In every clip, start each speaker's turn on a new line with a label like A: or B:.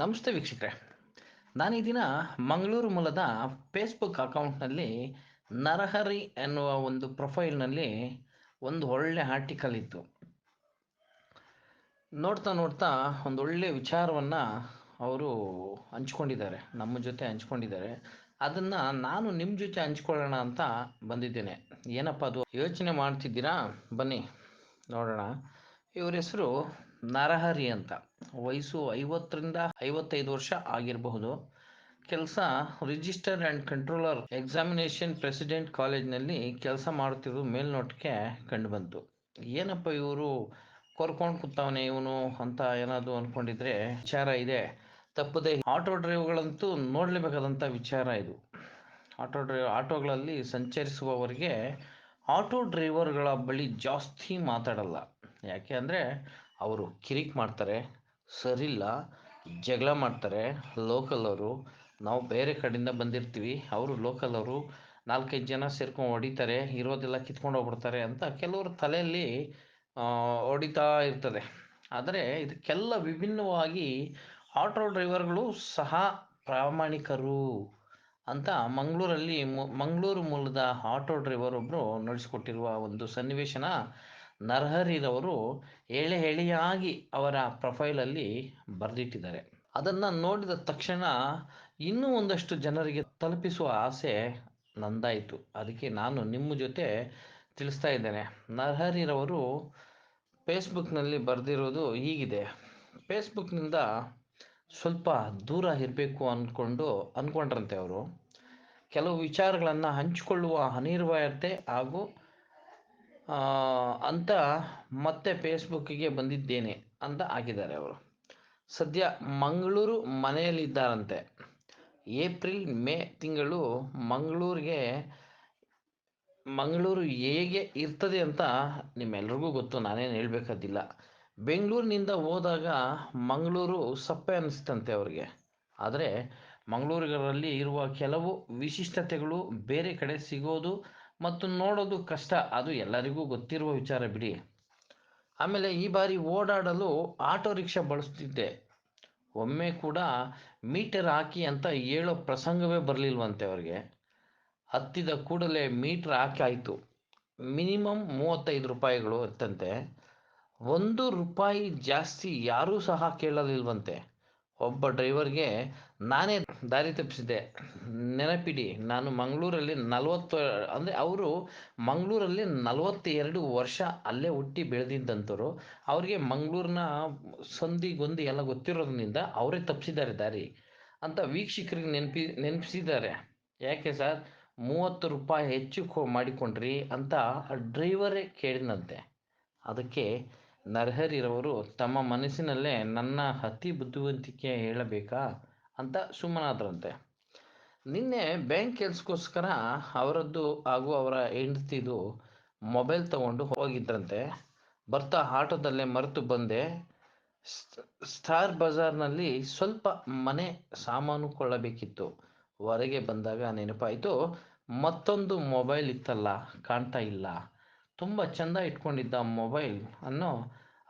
A: ನಮಸ್ತೆ ವೀಕ್ಷಕರೇ. ನಾನು ಈ ದಿನ ಮಂಗಳೂರು ಮೂಲದ ಫೇಸ್ಬುಕ್ ಅಕೌಂಟ್ನಲ್ಲಿ ನರಹರಿ ಎನ್ನುವ ಒಂದು ಪ್ರೊಫೈಲ್ನಲ್ಲಿ ಒಂದು ಒಳ್ಳೆ ಆರ್ಟಿಕಲ್ ಇತ್ತು. ನೋಡ್ತಾ ನೋಡ್ತಾ ಒಂದು ಒಳ್ಳೆ ವಿಚಾರವನ್ನು ಅವರು ಹಂಚ್ಕೊಂಡಿದ್ದಾರೆ, ನಮ್ಮ ಜೊತೆ ಹಂಚ್ಕೊಂಡಿದ್ದಾರೆ. ಅದನ್ನು ನಾನು ನಿಮ್ಮ ಜೊತೆ ಹಂಚ್ಕೊಳ್ಳೋಣ ಅಂತ ಬಂದಿದ್ದೇನೆ. ಏನಪ್ಪ ಅದು ಯೋಚನೆ ಮಾಡ್ತಿದ್ದೀರಾ? ಬನ್ನಿ, ನೋಡೋಣ. ಇವ್ರ ಹೆಸರು ನರಹರಿ ಅಂತ. ವಯಸ್ಸು ಐವತ್ತರಿಂದ ಐವತ್ತೈದು ವರ್ಷ ಆಗಿರಬಹುದು. ಕೆಲಸ register and controller examination president ಕಾಲೇಜ್ನಲ್ಲಿ ಕೆಲಸ ಮಾಡ್ತಿರೋದು ಮೇಲ್ನೋಟಕ್ಕೆ ಕಂಡುಬಂತು. ಏನಪ್ಪ ಇವರು ಕೊರ್ಕೊಂಡು ಕೂತವನೆ ಇವನು ಅಂತ ಏನಾದರೂ ಅಂದ್ಕೊಂಡಿದ್ರೆ ವಿಚಾರ ಇದೆ. ತಪ್ಪದೆ ಆಟೋ ಡ್ರೈವ್ಗಳಂತೂ ನೋಡಲೇಬೇಕಾದಂಥ ವಿಚಾರ ಇದು. ಆಟೋ ಡ್ರೈವ್ ಆಟೋಗಳಲ್ಲಿ ಸಂಚರಿಸುವವರಿಗೆ ಆಟೋ ಡ್ರೈವರ್ಗಳ ಬಳಿ ಜಾಸ್ತಿ ಮಾತಾಡಲ್ಲ. ಯಾಕೆ ಅಂದರೆ ಅವರು ಕಿರಿಕ್ ಮಾಡ್ತಾರೆ, ಸರಿಲ್ಲ, ಜಗಳ ಮಾಡ್ತಾರೆ ಅವರು. ನಾವು ಬೇರೆ ಕಡೆಯಿಂದ ಬಂದಿರ್ತೀವಿ, ಅವರು ಲೋಕಲ್ ಅವರು. ನಾಲ್ಕೈದು ಜನ ಸೇರ್ಕೊಂಡು ಹೊಡಿತಾರೆ, ಇರೋದೆಲ್ಲ ಕಿತ್ಕೊಂಡು ಹೋಗ್ಬಿಡ್ತಾರೆ ಅಂತ ಕೆಲವರು ತಲೆಯಲ್ಲಿ ಹೊಡಿತಾ ಇರ್ತದೆ. ಆದರೆ ಇದಕ್ಕೆಲ್ಲ ವಿಭಿನ್ನವಾಗಿ ಆಟೋ ಡ್ರೈವರ್ಗಳು ಸಹ ಪ್ರಾಮಾಣಿಕರು ಅಂತ ಮಂಗಳೂರಲ್ಲಿ ಮಂಗಳೂರು ಮೂಲದ ಆಟೋ ಡ್ರೈವರ್ ಒಬ್ಬರು ನಡೆಸಿಕೊಟ್ಟಿರುವ ಒಂದು ಸನ್ನಿವೇಶನ ನರಹರಿರವರು ಎಳೆ ಎಳೆಯಾಗಿ ಅವರ ಪ್ರೊಫೈಲಲ್ಲಿ ಬರೆದಿಟ್ಟಿದ್ದಾರೆ. ಅದನ್ನು ನೋಡಿದ ತಕ್ಷಣ ಇನ್ನೂ ಒಂದಷ್ಟು ಜನರಿಗೆ ತಲುಪಿಸುವ ಆಸೆ ನಂದಾಯಿತು. ಅದಕ್ಕೆ ನಾನು ನಿಮ್ಮ ಜೊತೆ ತಿಳಿಸ್ತಾ ಇದ್ದೇನೆ. ನರಹರಿರವರು ಫೇಸ್ಬುಕ್ನಲ್ಲಿ ಬರೆದಿರೋದು ಹೀಗಿದೆ. ಫೇಸ್ಬುಕ್ನಿಂದ ಸ್ವಲ್ಪ ದೂರ ಇರಬೇಕು ಅಂದ್ಕೊಂಡು ಅಂದ್ಕೊಂಡ್ರಂತೆ ಅವರು. ಕೆಲವು ವಿಚಾರಗಳನ್ನು ಹಂಚಿಕೊಳ್ಳುವ ಅನಿರ್ವಾಯತೆ ಹಾಗೂ ಅಂತ ಮತ್ತೆ ಫೇಸ್ಬುಕ್ಕಿಗೆ ಬಂದಿದ್ದೇನೆ ಅಂತ ಹಾಕಿದ್ದಾರೆ ಅವರು. ಸದ್ಯ ಮಂಗಳೂರು ಮನೆಯಲ್ಲಿದ್ದಾರಂತೆ. ಏಪ್ರಿಲ್, ಮೇ ತಿಂಗಳು ಮಂಗಳೂರಿಗೆ, ಮಂಗಳೂರು ಹೇಗೆ ಇರ್ತದೆ ಅಂತ ನಿಮ್ಮೆಲ್ರಿಗೂ ಗೊತ್ತು, ನಾನೇನು ಹೇಳಬೇಕಾದಿಲ್ಲ. ಬೆಂಗಳೂರಿನಿಂದ ಹೋದಾಗ ಮಂಗಳೂರು ಸಪ್ಪೆ ಅನ್ನಿಸ್ತಂತೆ ಅವರಿಗೆ. ಆದರೆ ಮಂಗಳೂರಿಗರಲ್ಲಿ ಇರುವ ಕೆಲವು ವಿಶಿಷ್ಟತೆಗಳು ಬೇರೆ ಕಡೆ ಸಿಗೋದು ಮತ್ತು ನೋಡೋದು ಕಷ್ಟ, ಅದು ಎಲ್ಲರಿಗೂ ಗೊತ್ತಿರುವ ವಿಚಾರ ಬಿಡಿ. ಆಮೇಲೆ ಈ ಬಾರಿ ಓಡಾಡಲು ಆಟೋ ರಿಕ್ಷಾ ಬಳಸ್ತಿದ್ದೆ. ಒಮ್ಮೆ ಕೂಡ ಮೀಟರ್ ಹಾಕಿ ಅಂತ ಹೇಳೋ ಪ್ರಸಂಗವೇ ಬರಲಿಲ್ವಂತೆ ಅವ್ರಿಗೆ. ಹತ್ತಿದ ಕೂಡಲೇ ಮೀಟ್ರ್ ಹಾಕಿ ಆಯಿತು. ಮಿನಿಮಮ್ ಮೂವತ್ತೈದು ರೂಪಾಯಿಗಳು ಇತ್ತಂತೆ. ಒಂದು ರೂಪಾಯಿ ಜಾಸ್ತಿ ಯಾರೂ ಸಹ ಕೇಳಲಿಲ್ವಂತೆ. ಒಬ್ಬ ಡ್ರೈವರ್ಗೆ ನಾನೇ ದಾರಿ ತಪ್ಪಿಸಿದೆ ನೆನಪಿಡಿ, ನಾನು ಮಂಗಳೂರಲ್ಲಿ ನಲವತ್ತು, ಅಂದರೆ ಅವರು ಮಂಗಳೂರಲ್ಲಿ ನಲವತ್ತೆರಡು ವರ್ಷ ಅಲ್ಲೇ ಹುಟ್ಟಿ ಬೆಳೆದಿದ್ದಂಥವ್ರು. ಅವರಿಗೆ ಮಂಗಳೂರಿನ ಸಂಧಿ ಗೊಂದಿ ಎಲ್ಲ ಗೊತ್ತಿರೋದ್ರಿಂದ ಅವರೇ ತಪ್ಪಿಸಿದ್ದಾರೆ ದಾರಿ ಅಂತ ವೀಕ್ಷಕರಿಗೆ ನೆನಪಿ, ನೆನಪಿಸಿದ್ದಾರೆ. ಯಾಕೆ ಸರ್? ಮೂವತ್ತು ರೂಪಾಯಿ ಹೆಚ್ಚು ಕೊ, ಮಾಡಿಕೊಂಡ್ರಿ ಅಂತ ಡ್ರೈವರೇ ಕೇಳಿದಂತೆ ಅದಕ್ಕೆ ನರಹರಿರವರು ತಮ್ಮ ಮನಸ್ಸಿನಲ್ಲೇ ನನ್ನ ಅತಿ ಬುದ್ಧಿವಂತಿಕೆ ಹೇಳಬೇಕಾ? ಅಂತ ಸುಮ್ಮನಾದ್ರಂತೆ ನಿನ್ನೆ ಬ್ಯಾಂಕ್ ಕೆಲಸಕ್ಕೋಸ್ಕರ ಅವರದ್ದು ಹಾಗೂ ಅವರ ಹೆಂಡತಿದು ಮೊಬೈಲ್ ತಗೊಂಡು ಹೋಗಿದ್ರಂತೆ. ಬರ್ತಾ ಆಟೋದಲ್ಲೇ ಮರೆತು ಬಂದೆ. ಸ್ಟಾರ್ ಬಜಾರ್ನಲ್ಲಿ ಸ್ವಲ್ಪ ಮನೆ ಸಾಮಾನು ಕೊಳ್ಳಬೇಕಿತ್ತು. ಹೊರಗೆ ಬಂದಾಗ ನೆನಪಾಯಿತು, ಮತ್ತೊಂದು ಮೊಬೈಲ್ ಇತ್ತಲ್ಲ, ಕಾಣ್ತಾ ಇಲ್ಲ. ತುಂಬ ಚೆಂದ ಇಟ್ಕೊಂಡಿದ್ದ ಮೊಬೈಲ್ ಅನ್ನು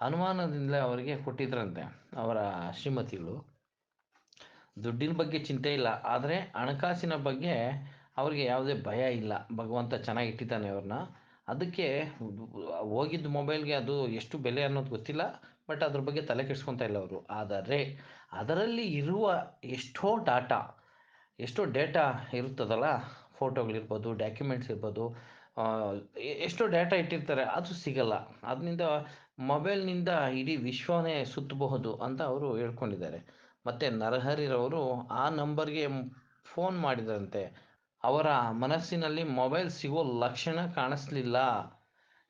A: ಅನುಮಾನದಿಂದಲೇ ಅವರಿಗೆ ಕೊಟ್ಟಿದ್ರಂತೆ ಅವರ ಶ್ರೀಮತಿಗಳು. ದುಡ್ಡಿನ ಬಗ್ಗೆ ಚಿಂತೆ ಇಲ್ಲ. ಆದರೆ ಹಣಕಾಸಿನ ಬಗ್ಗೆ ಅವ್ರಿಗೆ ಯಾವುದೇ ಭಯ ಇಲ್ಲ. ಭಗವಂತ ಚೆನ್ನಾಗಿ ಇಟ್ಟಿದ್ದಾನೆ ಅವ್ರನ್ನ ಅದಕ್ಕೆ ಹೋಗಿದ್ದ ಮೊಬೈಲ್ಗೆ ಅದು ಎಷ್ಟು ಬೆಲೆ ಅನ್ನೋದು ಗೊತ್ತಿಲ್ಲ. ಬಟ್ ಅದ್ರ ಬಗ್ಗೆ ತಲೆ ಕೆಡಿಸ್ಕೊತಾ ಇಲ್ಲ ಅವರು. ಆದರೆ ಅದರಲ್ಲಿ ಇರುವ ಎಷ್ಟೋ ಡಾಟಾ, ಎಷ್ಟೋ ಡೇಟಾ ಇರುತ್ತದಲ್ಲ? ಫೋಟೋಗಳಿರ್ಬೋದು ಡಾಕ್ಯುಮೆಂಟ್ಸ್ ಇರ್ಬೋದು. ಎಷ್ಟೋ ಡೇಟಾ ಇಟ್ಟಿರ್ತಾರೆ. ಅದು ಸಿಗಲ್ಲ. ಅದರಿಂದ ಮೊಬೈಲ್ನಿಂದ ಇಡೀ ವಿಶ್ವನೇ ಸುತ್ತಬಹುದು ಅಂತ ಅವರು ಹೇಳ್ಕೊಂಡಿದ್ದಾರೆ. ಮತ್ತು ನರಹರಿರವರು ಆ ನಂಬರ್ಗೆ ಫೋನ್ ಮಾಡಿದ್ರಂತೆ. ಅವರ ಮನಸ್ಸಿನಲ್ಲಿ ಮೊಬೈಲ್ ಸಿಗೋ ಲಕ್ಷಣ ಕಾಣಿಸ್ಲಿಲ್ಲ.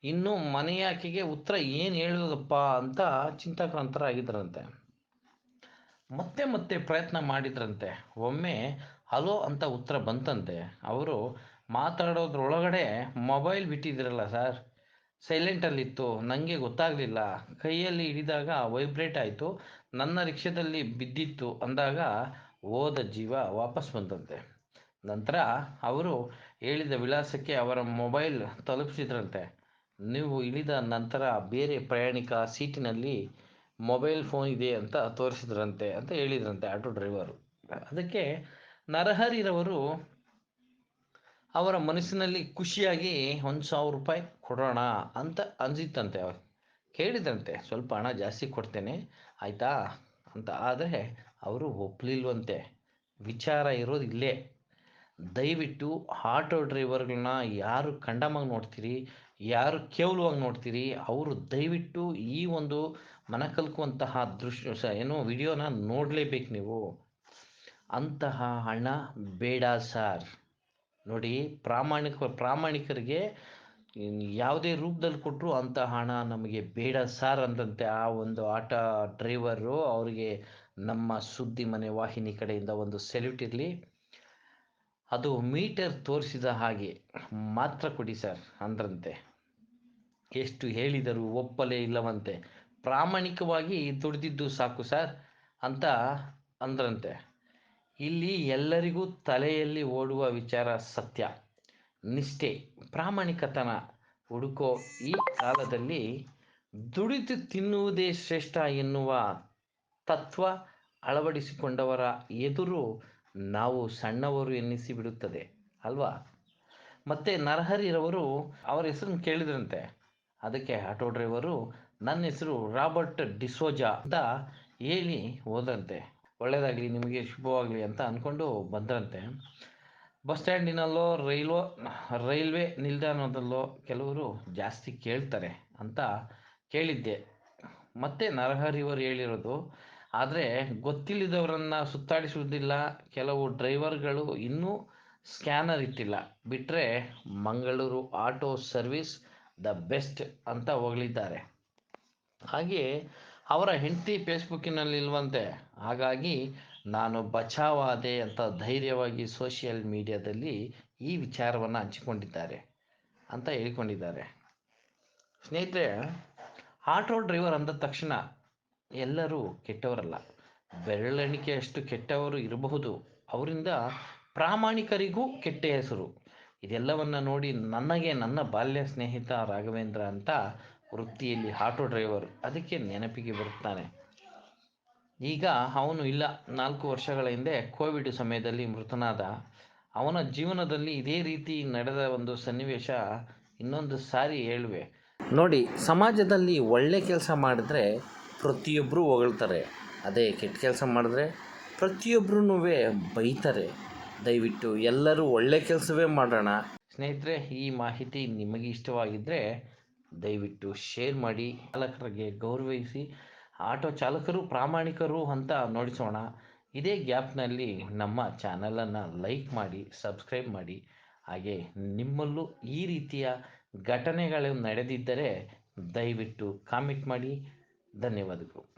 A: ಇನ್ನು ಮನೆಯಾಕೆಗೆ ಉತ್ತರ ಏನು ಹೇಳೋದಪ್ಪ ಅಂತ ಚಿಂತಾಕ್ರಾಂತರಾಗಿದ್ದರಂತೆ. ಮತ್ತೆ ಮತ್ತೆ ಪ್ರಯತ್ನ ಮಾಡಿದ್ರಂತೆ. ಒಮ್ಮೆ ಹಲೋ ಅಂತ ಉತ್ತರ ಬಂತಂತೆ. ಅವರು ಮಾತಾಡೋದ್ರೊಳಗಡೆ ಮೊಬೈಲ್ ಬಿಟ್ಟಿದ್ರಲ್ಲ ಸರ್. ಸೈಲೆಂಟಲ್ಲಿತ್ತು ನನಗೆ ಗೊತ್ತಾಗಲಿಲ್ಲ. ಕೈಯಲ್ಲಿ ಹಿಡಿದಾಗ ವೈಬ್ರೇಟ್ ಆಯಿತು. ನನ್ನ ರಿಕ್ಷಾದಲ್ಲಿ ಬಿದ್ದಿತ್ತು ಅಂದಾಗ ಹೋದ ಜೀವ ವಾಪಸ್ ಬಂದಂತೆ. ನಂತರ ಅವರು ಹೇಳಿದ ವಿಳಾಸಕ್ಕೆ ಅವರ ಮೊಬೈಲ್ ತಲುಪಿಸಿದ್ರಂತೆ. ನೀವು ಇಳಿದ ನಂತರ ಬೇರೆ ಪ್ರಯಾಣಿಕ ಸೀಟಿನಲ್ಲಿ ಮೊಬೈಲ್ ಫೋನ್ ಇದೆ ಅಂತ ತೋರಿಸಿದ್ರಂತೆ ಅಂತ ಹೇಳಿದ್ರಂತೆ ಆಟೋ ಡ್ರೈವರು. ಅದಕ್ಕೆ ನರಹರಿರವರು ಅವರ ಮನಸ್ಸಿನಲ್ಲಿ ಖುಷಿಯಾಗಿ ಒಂದು ಸಾವಿರ ರೂಪಾಯಿ ಕೊಡೋಣ ಅಂತ ಅನಿಸಿತ್ತಂತೆ ಅವ್ರು. ಕೇಳಿದ್ರಂತೆ, ಸ್ವಲ್ಪ ಹಣ ಜಾಸ್ತಿ ಕೊಡ್ತೇನೆ, ಆಯಿತಾ? ಅಂತ. ಆದರೆ ಅವರು ಒಪ್ಪಲಿಲ್ವಂತೆ ವಿಚಾರ ಇರೋದು ಇಲ್ಲೇ. ದಯವಿಟ್ಟು ಆಟೋ ಡ್ರೈವರ್ಗಳನ್ನ ಯಾರು ಕಂಡಮಾಗಿ ನೋಡ್ತೀರಿ, ಯಾರು ಕೇವಲವಾಗಿ ನೋಡ್ತೀರಿ, ಅವರು ದಯವಿಟ್ಟು ಈ ಒಂದು ಮನ ಕಲ್ಕುವಂತಹ ದೃಶ್ಯ ಏನು ವಿಡಿಯೋನ ನೋಡಲೇಬೇಕು ನೀವು. ಅಂತಹ ಹಣ ಬೇಡ ಸರ್. ನೋಡಿ, ಪ್ರಾಮಾಣಿಕ ಪ್ರಾಮಾಣಿಕರಿಗೆ ಯಾವುದೇ ರೂಪದಲ್ಲಿ ಕೊಟ್ಟರು ಅಂಥ ಹಣ ನಮಗೆ ಬೇಡ ಸಾರ್ ಅಂದಂತೆ ಆ ಒಂದು ಆಟೋ ಡ್ರೈವರು ಅವರಿಗೆ ನಮ್ಮ ಸುದ್ದಿ ಮನೆ ವಾಹಿನಿ ಕಡೆಯಿಂದ ಒಂದು ಸೆಲ್ಯೂಟ್ ಇರಲಿ. ಅದು ಮೀಟರ್ ತೋರಿಸಿದ ಹಾಗೆ ಮಾತ್ರ ಕೊಡಿ ಸರ್ ಅಂದ್ರಂತೆ. ಎಷ್ಟು ಹೇಳಿದರು ಒಪ್ಪಲೇ ಇಲ್ಲವಂತೆ. ಪ್ರಾಮಾಣಿಕವಾಗಿ ದುಡಿದಿದ್ದು ಸಾಕು ಸರ್ ಅಂತ ಅಂದ್ರಂತೆ. ಇಲ್ಲಿ ಎಲ್ಲರಿಗೂ ತಲೆಯಲ್ಲಿ ಓಡುವ ವಿಚಾರ ಸತ್ಯ. ನಿಷ್ಠೆ, ಪ್ರಾಮಾಣಿಕತನ ಹುಡುಕೋ ಈ ಕಾಲದಲ್ಲಿ ದುಡಿದು ತಿನ್ನುವುದೇ ಶ್ರೇಷ್ಠ ಎನ್ನುವ ತತ್ವ ಅಳವಡಿಸಿಕೊಂಡವರ ಎದುರು ನಾವು ಸಣ್ಣವರು ಎನ್ನಿಸಿ ಬಿಡುತ್ತದೆ ಅಲ್ವಾ? ಮತ್ತೆ ನರಹರಿರವರು ಅವರ ಹೆಸರನ್ನು ಕೇಳಿದ್ರಂತೆ. ಅದಕ್ಕೆ ಆಟೋ ಡ್ರೈವರು, ನನ್ನ ಹೆಸರು ರಾಬರ್ಟ್ ಡಿಸೋಜಾ ಅಂತ ಹೇಳಿ ಹೋದಂತೆ ಒಳ್ಳೆಯದಾಗಲಿ ನಿಮಗೆ ಶುಭವಾಗಲಿ ಅಂತ ಅಂದ್ಕೊಂಡು ಬಂದ್ರಂತೆ. ಬಸ್ ಸ್ಟ್ಯಾಂಡಿನಲ್ಲೋ, ರೈಲ್ವೋ, ರೈಲ್ವೆ ನಿಲ್ದಾಣದಲ್ಲೋ ಕೆಲವರು ಜಾಸ್ತಿ ಕೇಳ್ತಾರೆ ಅಂತ ಕೇಳಿದ್ದೆ. ಮತ್ತೆ ನರಹರಿವರು ಹೇಳಿರೋದು, ಆದರೆ ಗೊತ್ತಿಲ್ಲದವರನ್ನು ಸುತ್ತಾಡಿಸುವುದಿಲ್ಲ, ಕೆಲವು ಡ್ರೈವರ್ಗಳು ಇನ್ನೂ ಸ್ಕ್ಯಾನರ್ ಇಟ್ಟಿಲ್ಲ. ಬಿಟ್ಟರೆ Mangaluru auto service the best ಅಂತ ಹೊಗಳಿದ್ದಾರೆ ಹಾಗೆ ಅವರ ಹೆಂಡತಿ ಫೇಸ್ಬುಕ್ಕಿನಲ್ಲಿಲ್ವಂತೆ. ಹಾಗಾಗಿ ನಾನು ಬಚಾವಾದೆ ಅಂತ ಧೈರ್ಯವಾಗಿ ಸೋಷಿಯಲ್ ಮೀಡಿಯಾದಲ್ಲಿ ಈ ವಿಚಾರವನ್ನು ಹಂಚಿಕೊಂಡಿದ್ದಾರೆ ಅಂತ ಹೇಳಿಕೊಂಡಿದ್ದಾರೆ. ಸ್ನೇಹಿತರೆ, ಆಟೋ ಡ್ರೈವರ್ ಅಂದ ತಕ್ಷಣ ಎಲ್ಲರೂ ಕೆಟ್ಟವರಲ್ಲ. ಬೆರಳೆಣಿಕೆಯಷ್ಟು ಕೆಟ್ಟವರು ಇರಬಹುದು. ಅವರಿಂದ ಪ್ರಾಮಾಣಿಕರಿಗೂ ಕೆಟ್ಟ ಹೆಸರು. ಇದೆಲ್ಲವನ್ನು ನೋಡಿ ನನಗೆ ನನ್ನ ಬಾಲ್ಯ ಸ್ನೇಹಿತ ರಾಘವೇಂದ್ರ ಅಂತ ವೃತ್ತಿಯಲ್ಲಿ ಆಟೋ ಡ್ರೈವರ್ ಅದಕ್ಕೆ ನೆನಪಿಗೆ ಬರುತ್ತಾನೆ. ಈಗ ಅವನು ಇಲ್ಲ. ನಾಲ್ಕು ವರ್ಷಗಳ ಹಿಂದೆ ಕೋವಿಡ್ ಸಮಯದಲ್ಲಿ ಮೃತನಾದ ಅವನ ಜೀವನದಲ್ಲಿ ಇದೇ ರೀತಿ ನಡೆದ ಒಂದು ಸನ್ನಿವೇಶ ಇನ್ನೊಂದು ಸಾರಿ ಹೇಳುವೆ. ನೋಡಿ, ಸಮಾಜದಲ್ಲಿ ಒಳ್ಳೆ ಕೆಲಸ ಮಾಡಿದ್ರೆ ಪ್ರತಿಯೊಬ್ಬರು ಹೊಗಳ್ತಾರೆ. ಅದೇ ಕೆಟ್ಟ ಕೆಲಸ ಮಾಡಿದ್ರೆ ಪ್ರತಿಯೊಬ್ಬರೂ ಬೈತಾರೆ. ದಯವಿಟ್ಟು ಎಲ್ಲರೂ ಒಳ್ಳೆ ಕೆಲಸವೇ ಮಾಡೋಣ. ಸ್ನೇಹಿತರೆ, ಈ ಮಾಹಿತಿ ನಿಮಗೆ ಇಷ್ಟವಾಗಿದ್ದರೆ ದಯವಿಟ್ಟು ಶೇರ್ ಮಾಡಿ ಚಾಲಕರಿಗೆ ಗೌರವಿಸಿ. ಆಟೋ ಚಾಲಕರು, ಪ್ರಾಮಾಣಿಕರು ಅಂತ ನೋಡಿಸೋಣ. ಇದೇ ಗ್ಯಾಪ್ನಲ್ಲಿ ನಮ್ಮ ಚಾನಲನ್ನು ಲೈಕ್ ಮಾಡಿ ಸಬ್ಸ್ಕ್ರೈಬ್ ಮಾಡಿ. ಹಾಗೆ ನಿಮ್ಮಲ್ಲೂ ಈ ರೀತಿಯ ಘಟನೆಗಳು ನಡೆದಿದ್ದರೆ ದಯವಿಟ್ಟು ಕಾಮೆಂಟ್ ಮಾಡಿ. ಧನ್ಯವಾದಗಳು.